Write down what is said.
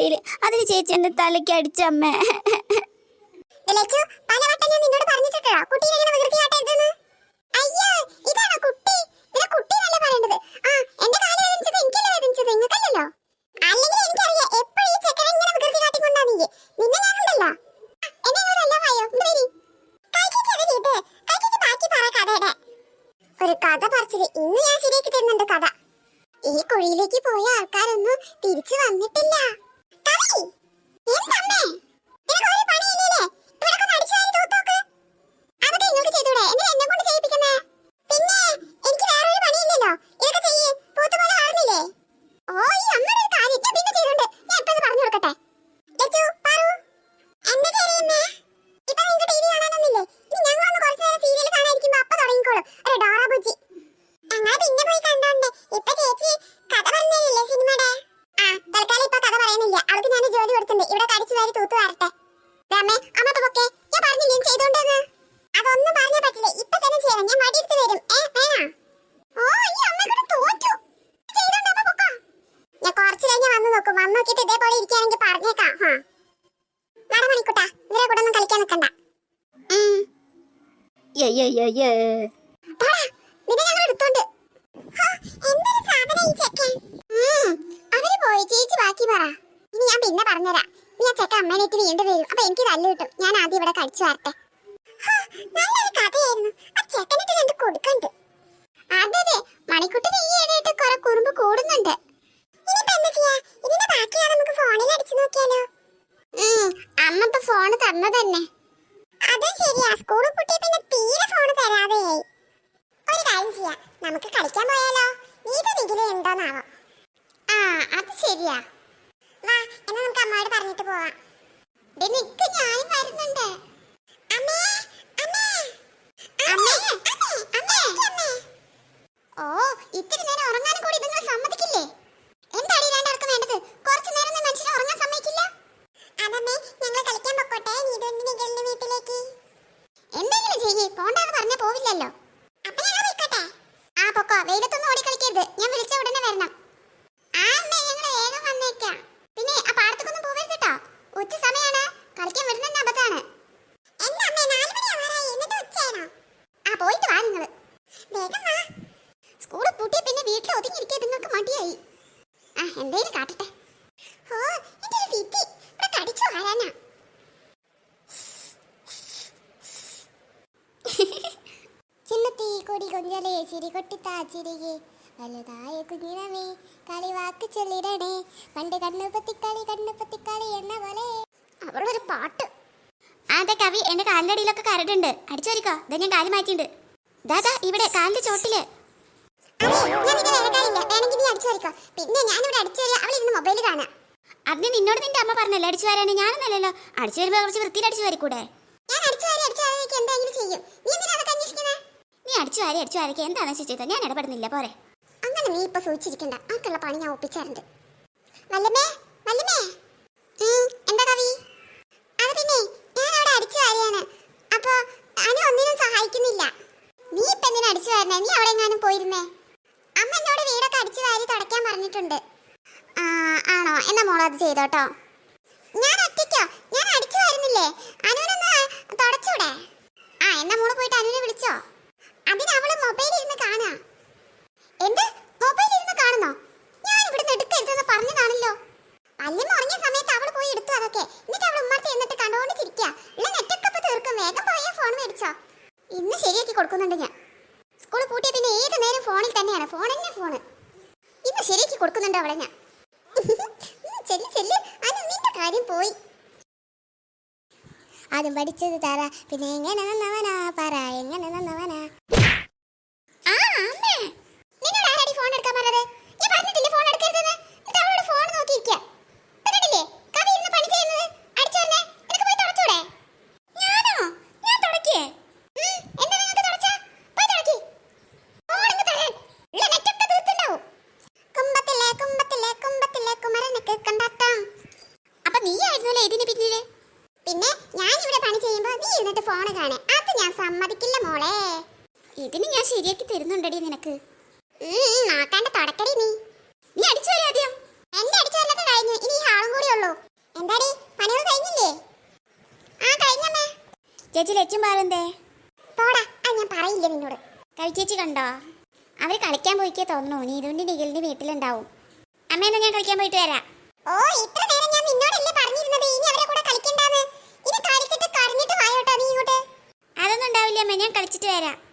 വരി. കഴിച്ചിട്ട് അത് അതിന് ചേച്ചി ബാക്കി തലയ്ക്ക് അടിച്ചമ്മേ ഒരു കഥ പറിച്ചത് ഇന്ന് ഞാൻ ശരിയാക്കി തരുന്നുണ്ട് കഥ. ഈ കുഴിയിലേക്ക് പോയ ആൾക്കാരൊന്നും തിരിച്ചു വന്നിട്ടില്ല. കവി, ഇതേപോലെ ഇരിക്കുകയാണെങ്കിൽ പറഞ്ഞേക്കാം. ഹാ. നട മണിക്കുട്ടാ. ഇവരെ കൂടെ ഒന്നും കളിക്കാൻ നിൽക്കണ്ട. അവർ പോയി. ചേച്ചി ബാക്കി പറ. ഇനി ഞാൻ പിന്നെ പറഞ്ഞുതരാം. നീ ആ ചെക്ക അമ്മേനേറ്റ് വീണ്ടും വരും. അപ്പൊ എനിക്ക് തല്ല് കിട്ടും. ഞാൻ ആദ്യം ഇവിടെ കടിച്ചു വരട്ടെ. നല്ലൊരു കഥയായിരുന്നു. ആ ചെക്കനിട്ട് രണ്ട് കൊടുക്കണ്ട്. അതെ അതെ മണിക്കുട്ടിന് ഈ ഇടയായിട്ട് കുറെ കുറുമ്പ് കൂടുന്നുണ്ട് ഇനിയിപ്പോ എന്താ ചെയ്യാ ഇതിന്റെ ബാക്കിയാ നമുക്ക് ഫോണിൽ അടിച്ചു നോക്കിയാലോ അമ്മ ഇപ്പൊ ഫോണ് തന്ന തന്നെ അതും ശരിയാ സ്കൂളിൽ പൂട്ടിയ പിന്നെ തീരെ ഫോൺ തരാതെയായി. ഒരു കാര്യം ചെയ്യാം. നമുക്ക് കളിക്കാൻ പോയാലോ? നീത് നിഖില ഉണ്ടോന്നാവോ? ആ അത് ശരിയാ. വാ എന്നാ നമുക്ക് അമ്മയോട് പറഞ്ഞിട്ട് പോവാം. നിക്ക് ഞാനും വരുന്നുണ്ട്. അമ്മേ അമ്മേ അമ്മേ അമ്മേ അമ്മേ. ഓ ഇത്തിരി നേരം ഉറങ്ങാനും കൂടി സമ്മതിക്കില്ലേ വെയിലത്തൊന്നും ഓടി കളിക്കരുത് ഞാൻ വിളിച്ച ഉടനെ വരണം. ആ അമ്മേ ഞങ്ങൾ വേഗം വന്നേക്കാം. പിന്നെ ആ പാടത്തേക്കൊന്നും പോകരുത് കേട്ടോ ഉച്ച സമയാണ്. കളിക്കാൻ എന്നിട്ട് ഉച്ചയാണോ ആ പോയിട്ട് വാ നിങ്ങൾ വേഗം വാ. സ്കൂൾ പൂട്ടിയ പിന്നെ വീട്ടിൽ ഒതുങ്ങിയിരിക്കാൻ നിങ്ങൾക്ക് മടിയായി. ആ എന്തേലും കാട്ടട്ടെ. ഓ എന്റെ വിധി. ഇവിടെ കടിച്ചു വരാനാ. കൊടി കൊഞ്ചലേ ചിരി കൊട്ടിത്താ ചിരികെ വലുതായ കുഞ്ഞിനമേ കളി വാക്ക് ചൊല്ലിടണേ. പണ്ട് കണ്ണുപത്തി കളി കണ്ണുപത്തി കളി എന്ന പോലെ. അവളൊരു പാട്ട്. അതെ കവി എന്റെ കാലിന്റെ അടിയിലൊക്കെ കരടുണ്ട് അടിച്ചോരിക്കോ ഇതാ ഞാൻ കാൽ മാറ്റിയിട്ടുണ്ട്. ദാദാ ഇവിടെ കാലിന്റെ ചോട്ടിൽ. പിന്നെ ഞാനിവിടെ അടിച്ചു വരിക അവൾ ഇരുന്ന് മൊബൈൽ കാണാം അതിന് നിന്നോട് നിന്റെ അമ്മ പറഞ്ഞല്ലോ അടിച്ചു വരാനേ. ഞാനൊന്നല്ലല്ലോ. അടിച്ചു വരുമ്പോ കുറച്ച് വൃത്തിയിൽ അടിച്ചു വരിക്കൂടെ? ഞാൻ അടിച്ചു വാരി അടിച്ചു വാരി എന്തെങ്കിലും ചെയ്യും. നീ എന്തിനാ അതൊക്കെ അന്വേഷിക്കുന്നത് നീ അടിച്ചു വാരി അടിച്ചു ആരൊക്കെ എന്താണെന്ന് വെച്ചാൽ ചെയ്തോ ഞാൻ ഇടപെടുന്നില്ല. പോരെ. അങ്ങനെ നീ ഇപ്പൊ സൂചിച്ചിരിക്കണ്ട ആക്കുള്ള പണി ഞാൻ ഒപ്പിച്ചാറുണ്ട് വല്ലമേ വല്ലമേ എന്താ കവി? അത് പിന്നെ ഞാൻ അവിടെ അടിച്ചു വാരിയാണ്. അപ്പൊ അനു ഒന്നിനും സഹായിക്കുന്നില്ല. നീ ഇപ്പൊ എന്തിനാ അടിച്ചു വാരണേ നീ അവിടെ എങ്ങാനും പോയിരുന്നേ? അമ്മ എന്നോട് വീടൊക്കെ അടിച്ചു വാരി തുടയ്ക്കാൻ പറഞ്ഞിട്ടുണ്ട്. ആണോ? എന്നാ മോളത് ചെയ്തോട്ടോ ഞാൻ ഒറ്റയ്ക്കോ ഞാൻ അടിച്ചു വാരുന്നില്ലേ അനുവിനൊന്ന് തുടച്ചൂടെ ആ എന്നാ മോൾ പോയിട്ട് അനുവിനെ വിളിച്ചോ അതിന് അവൾ മൊബൈലിൽ ഇരുന്ന് കാണാ എന്ത് മൊബൈൽ ഇരുന്ന് കാണുന്നോ ഞാൻ ഇവിടുന്ന് എടുക്കരുതെന്ന് പറഞ്ഞതാണല്ലോ വല്യമ്മ ഉറങ്ങിയ സമയത്ത് അവൾ പോയി എടുത്തു അതൊക്കെ എന്നിട്ട് അവൾ ഉമ്മർത്ത് എന്നിട്ട് കണ്ടുകൊണ്ട് ചിരിക്കുക ഉള്ള നെറ്റൊക്കെ ഇപ്പൊ തീർക്കും വേഗം പോയ ഫോൺ മേടിച്ചോ ഇന്ന് കൊടുക്കുന്നുണ്ട് ഞാൻ. സ്കൂൾ പൂട്ടിയ പിന്നെ ഏത് നേരം ഫോണിൽ തന്നെയാണ്? ഫോൺ തന്നെ ഫോണ് ഇന്ന് ശരിക്ക് കൊടുക്കുന്നുണ്ടോ അവളെ ഞാൻ? നിന്റെ കാര്യം പോയി. ആദ്യം പഠിച്ചത് തറ പിന്നെ എങ്ങനെ നന്നവനാ? പറ. എങ്ങനെ നന്നവനാ? ഫോൺ കാണേ അത് ഞാൻ സമ്മതിക്കില്ല മോളെ. ഇതിന് ഞാൻ ശരിയാക്കി തരുന്നുണ്ടടി നിനക്ക്. നോക്കാണ്ട് തുടക്കടി നീ. നീ അടിച്ചു ആദ്യം. എന്റെ അടിച്ചു കഴിഞ്ഞു. ഇനി ഹാളും കൂടി ഉള്ളൂ. എന്താടി പണികൾ കഴിഞ്ഞില്ലേ? ആ കഴിഞ്ഞമ്മേ. ചേച്ചി ലച്ചും പാലെന്തേ പോടാ അത് ഞാൻ പറയില്ല നിന്നോട്. കഴിച്ചേച്ചി കണ്ടോ? അവർ കളിക്കാൻ പോയിക്കേ തോന്നുന്നു. നീതുവിന്റെ നിഖിലിന്റെ വീട്ടിലുണ്ടാവും. അമ്മേന്ന് ഞാൻ കളിക്കാൻ പോയിട്ട് വരാം. ഓ ഇത്ര കളിച്ചിട്ട് വരാം.